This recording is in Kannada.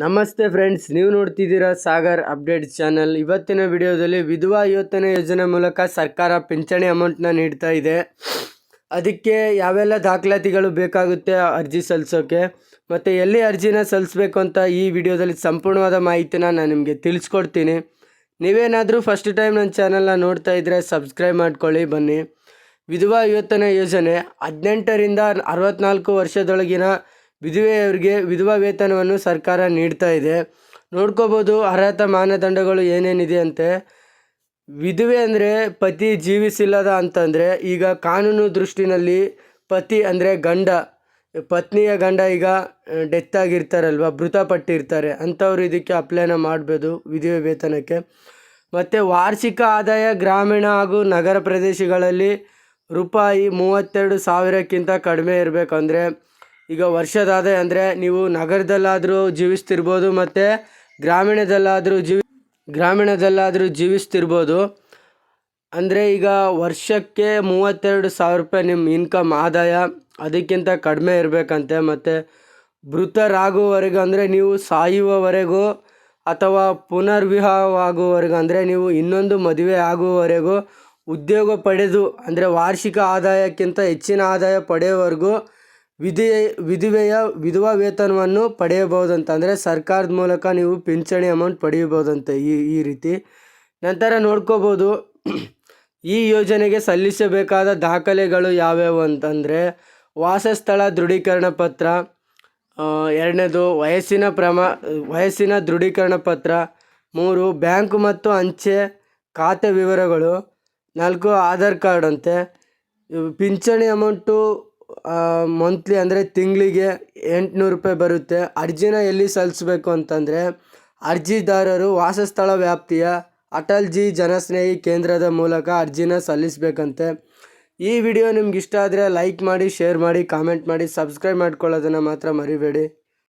ನಮಸ್ತೆ ಫ್ರೆಂಡ್ಸ್, ನೀವು ನೋಡ್ತಿದ್ದೀರಾ ಸಾಗರ್ ಅಪ್ಡೇಟ್ ಚಾನಲ್. ಇವತ್ತಿನ ವಿಡಿಯೋದಲ್ಲಿ ವಿಧವಾ ಯೋಜನೆ ಯೋಜನೆ ಮೂಲಕ ಸರ್ಕಾರ ಪಿಂಚಣಿ ಅಮೌಂಟ್ನ ನೀಡ್ತಾ ಇದೆ. ಅದಕ್ಕೆ ಯಾವೆಲ್ಲ ದಾಖಲಾತಿಗಳು ಬೇಕಾಗುತ್ತೆ ಅರ್ಜಿ ಸಲ್ಲಿಸೋಕ್ಕೆ ಮತ್ತು ಎಲ್ಲಿ ಅರ್ಜಿನ ಸಲ್ಲಿಸ್ಬೇಕು ಅಂತ ಈ ವಿಡಿಯೋದಲ್ಲಿ ಸಂಪೂರ್ಣವಾದ ಮಾಹಿತಿನ ನಾನು ನಿಮಗೆ ತಿಳಿಸ್ಕೊಡ್ತೀನಿ. ನೀವೇನಾದರೂ ಫಸ್ಟ್ ಟೈಮ್ ನನ್ನ ಚಾನಲ್ನ ನೋಡ್ತಾ ಇದ್ದರೆ ಸಬ್ಸ್ಕ್ರೈಬ್ ಮಾಡ್ಕೊಳ್ಳಿ, ಬನ್ನಿ. ವಿಧವಾ ಯೋತನ ಯೋಜನೆ ಹದಿನೆಂಟರಿಂದ ಅರವತ್ನಾಲ್ಕು ವರ್ಷದೊಳಗಿನ ವಿಧವೆಯವರಿಗೆ ವಿಧವಾ ವೇತನವನ್ನು ಸರ್ಕಾರ ನೀಡ್ತಾ ಇದೆ. ನೋಡ್ಕೋಬೋದು ಅರ್ಹತಾ ಮಾನದಂಡಗಳು ಏನೇನಿದೆ ಅಂತೆ ವಿಧವೆ ಅಂದರೆ ಪತಿ ಜೀವಿಸಿಲ್ಲದ ಅಂತಂದರೆ ಈಗ ಕಾನೂನು ದೃಷ್ಟಿನಲ್ಲಿ ಪತಿ ಅಂದರೆ ಗಂಡ. ಪತ್ನಿಯ ಗಂಡ ಈಗ ಡೆತ್ ಆಗಿರ್ತಾರಲ್ವ, ಮೃತಪಟ್ಟಿರ್ತಾರೆ. ಅಂಥವ್ರು ಇದಕ್ಕೆ ಅಪ್ಲೈನ ಮಾಡ್ಬೋದು ವಿಧವೆ ವೇತನಕ್ಕೆ. ಮತ್ತು ವಾರ್ಷಿಕ ಆದಾಯ ಗ್ರಾಮೀಣ ಹಾಗೂ ನಗರ ಪ್ರದೇಶಗಳಲ್ಲಿ ರೂಪಾಯಿ ಮೂವತ್ತೆರಡು ಸಾವಿರಕ್ಕಿಂತ ಕಡಿಮೆ ಇರಬೇಕಂದ್ರೆ ಈಗ ವರ್ಷದ ಆದಾಯ ಅಂದರೆ ನೀವು ನಗರದಲ್ಲಾದರೂ ಜೀವಿಸ್ತಿರ್ಬೋದು ಮತ್ತು ಗ್ರಾಮೀಣದಲ್ಲಾದರೂ ಜೀವಿ ಗ್ರಾಮೀಣದಲ್ಲಾದರೂ ಜೀವಿಸ್ತಿರ್ಬೋದು. ಅಂದರೆ ಈಗ ವರ್ಷಕ್ಕೆ ಮೂವತ್ತೆರಡು ಸಾವಿರ ರೂಪಾಯಿ ನಿಮ್ಮ ಇನ್ಕಮ್ ಆದಾಯ, ಅದಕ್ಕಿಂತ ಕಡಿಮೆ ಇರಬೇಕಂತೆ ಮತ್ತು ಮೃತರಾಗುವವರೆಗೂ ಅಂದರೆ ನೀವು ಸಾಯುವವರೆಗೂ ಅಥವಾ ಪುನರ್ವಿವಾಹವಾಗುವವರೆಗೂ ಅಂದರೆ ನೀವು ಇನ್ನೊಂದು ಮದುವೆ ಆಗುವವರೆಗೂ ಉದ್ಯೋಗ ಪಡೆದು ಅಂದರೆ ವಾರ್ಷಿಕ ಆದಾಯಕ್ಕಿಂತ ಹೆಚ್ಚಿನ ಆದಾಯ ಪಡೆಯುವವರೆಗೂ ವಿಧಿ, ವಿಧವೆಯ, ವಿಧವಾ ವೇತನವನ್ನು ಪಡೆಯಬಹುದಂತ ಅಂದರೆ ಸರ್ಕಾರದ ಮೂಲಕ ನೀವು ಪಿಂಚಣಿ ಅಮೌಂಟ್ ಪಡೆಯಬಹುದಂತೆ ಈ ಈ ರೀತಿ. ನಂತರ ನೋಡ್ಕೋಬೋದು, ಈ ಯೋಜನೆಗೆ ಸಲ್ಲಿಸಬೇಕಾದ ದಾಖಲೆಗಳು ಯಾವ್ಯಾವು ಅಂತಂದರೆ ವಾಸಸ್ಥಳ ದೃಢೀಕರಣ ಪತ್ರ ಎರಡನೇದು ವಯಸ್ಸಿನ ಪ್ರಮಾ, ವಯಸ್ಸಿನ ದೃಢೀಕರಣ ಪತ್ರ, ಮೂರು ಬ್ಯಾಂಕ್ ಮತ್ತು ಅಂಚೆ ಖಾತೆ ವಿವರಗಳು, ನಾಲ್ಕು ಆಧಾರ್ ಕಾರ್ಡ್ ಅಂತೆ. ಪಿಂಚಣಿ ಅಮೌಂಟು ಮಂತ್ಲಿ ಅಂದರೆ ತಿಂಗಳಿಗೆ ಎಂಟುನೂರು ರೂಪಾಯಿ ಬರುತ್ತೆ. ಅರ್ಜಿನ ಎಲ್ಲಿ ಸಲ್ಲಿಸ್ಬೇಕು ಅಂತಂದರೆ ಅರ್ಜಿದಾರರು ವಾಸಸ್ಥಳ ವ್ಯಾಪ್ತಿಯ ಅಟಲ್ ಜಿ ಜನಸ್ನೇಹಿ ಕೇಂದ್ರದ ಮೂಲಕ ಅರ್ಜಿನ ಸಲ್ಲಿಸಬೇಕಂತೆ. ಈ ವಿಡಿಯೋ ನಿಮ್ಗೆ ಇಷ್ಟ ಆದರೆ ಲೈಕ್ ಮಾಡಿ, ಶೇರ್ ಮಾಡಿ, ಕಾಮೆಂಟ್ ಮಾಡಿ, ಸಬ್ಸ್ಕ್ರೈಬ್ ಮಾಡ್ಕೊಳ್ಳೋದನ್ನು ಮಾತ್ರ ಮರಿಬೇಡಿ.